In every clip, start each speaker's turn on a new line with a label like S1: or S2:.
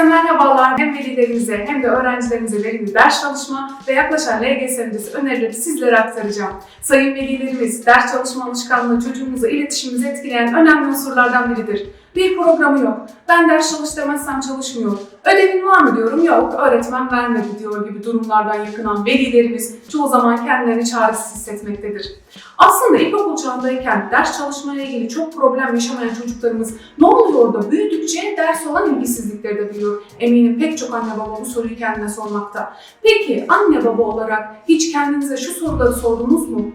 S1: Herkese merhabalar. Hem velilerimize hem de öğrencilerimize verimli ders çalışma ve yaklaşan LGS öncesi önerileri sizlere aktaracağım. Sayın velilerimiz, ders çalışma alışkanlığı çocuğumuza iletişimimizi etkileyen önemli unsurlardan biridir. Bir programı yok. Ben ders çalış çalışmıyor. Ödevin var mı diyorum yok. Öğretmen vermedi diyor gibi durumlardan yakınan velilerimiz çoğu zaman kendilerini çaresiz hissetmektedir. Aslında ilkokul çağındayken ders çalışmaya ilgili çok problem yaşamayan çocuklarımız ne oluyor da büyüdükçe ders olan ilgisizlikleri de biliyor. Eminim pek çok anne baba bu soruyu kendine sormakta. Peki anne baba olarak hiç kendinize şu soruları sordunuz mu?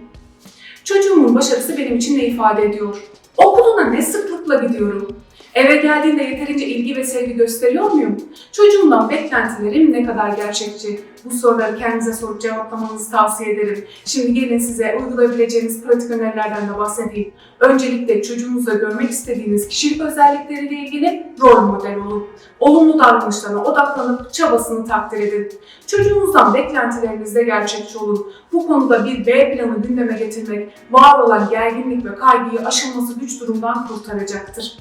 S1: Çocuğumun başarısı benim için ne ifade ediyor? Okuluna ne sıklıkla gidiyorum? Geldiğinde yeterince ilgi ve sevgi gösteriyor muyum? Çocuğumdan beklentilerim ne kadar gerçekçi? Bu soruları kendinize sorup cevaplamanızı tavsiye ederim. Şimdi gelin size uygulayabileceğiniz pratik önerilerden de bahsedeyim. Öncelikle çocuğunuzda görmek istediğiniz kişilik özellikleriyle ilgili rol model olun. Olumlu davranışlarına odaklanıp çabasını takdir edin. Çocuğunuzdan beklentilerinizde gerçekçi olun. Bu konuda bir B planı gündeme getirmek, var olan gerginlik ve kaygıyı aşılması güç durumdan kurtaracaktır.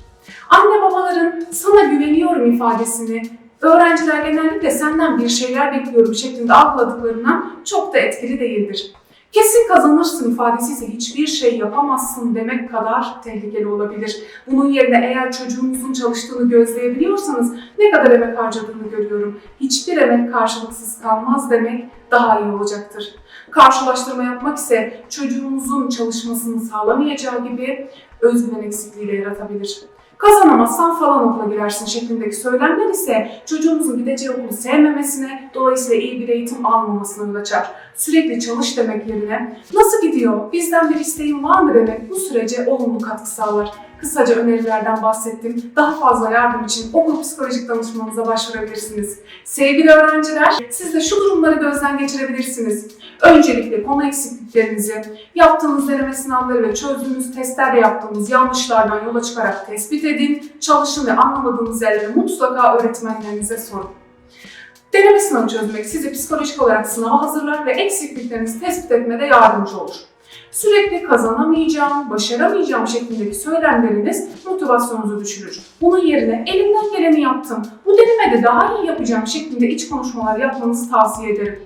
S1: Anne babaların sana güveniyorum ifadesini öğrenciler genellikle senden bir şeyler bekliyorum şeklinde algıladıklarından çok da etkili değildir. Kesin kazanırsın ifadesi ise hiçbir şey yapamazsın demek kadar tehlikeli olabilir. Bunun yerine eğer çocuğunuzun çalıştığını gözleyebiliyorsanız ne kadar emek harcadığını görüyorum. Hiçbir emek karşılıksız kalmaz demek daha iyi olacaktır. Karşılaştırma yapmak ise çocuğunuzun çalışmasını sağlamayacağı gibi özgüven eksikliği de yaratabilir. Kazanamazsan falan okula girersin şeklindeki söylemler ise çocuğumuzun gideceği okulu sevmemesine, dolayısıyla iyi bir eğitim almamasına yol açar. Sürekli çalış demek yerine nasıl gidiyor, bizden bir isteğin var mı demek bu sürece olumlu katkı sağlar. Kısaca önerilerden bahsettim. Daha fazla yardım için okul psikolojik danışmanınıza başvurabilirsiniz. Sevgili öğrenciler, siz de şu durumları gözden geçirebilirsiniz. Öncelikle konu eksikliklerinizi, yaptığınız deneme sınavları ve çözdüğünüz testlerde yaptığınız yanlışlardan yola çıkarak tespit edin. Çalışın ve anlamadığınız yerleri mutlaka öğretmenlerinize sorun. Deneme sınavı çözmek sizi psikolojik olarak sınava hazırlar ve eksikliklerinizi tespit etmede yardımcı olur. Sürekli kazanamayacağım, başaramayacağım şeklindeki söylemleriniz motivasyonunuzu düşürür. Bunun yerine elimden geleni yaptım, bu denemede daha iyi yapacağım şeklinde iç konuşmalar yapmanızı tavsiye ederim.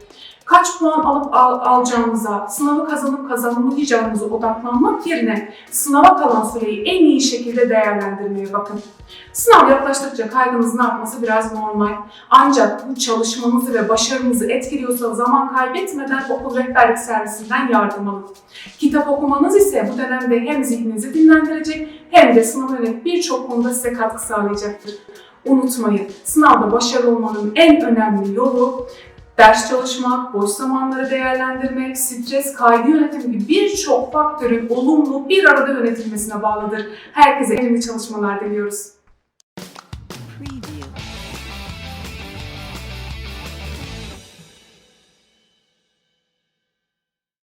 S1: Kaç puan alıp al, alacağınıza, sınavı kazanıp kazanamayacağınıza odaklanmak yerine sınava kalan süreyi en iyi şekilde değerlendirmeye bakın. Sınav yaklaştıkça kaygınızın artması biraz normal. Ancak bu çalışmanızı ve başarınızı etkiliyorsa zaman kaybetmeden okul rehberlik servisinden yardım alın. Kitap okumanız ise bu dönemde hem zihninizi dinlendirecek hem de sınava yönelik birçok konuda size katkı sağlayacaktır. Unutmayın, sınavda başarılı olmanın en önemli yolu ders çalışmak, boş zamanları değerlendirmek, stres, kaygı yönetimi gibi birçok faktörün olumlu bir arada yönetilmesine bağlıdır. Herkese verimli çalışmalar diliyoruz.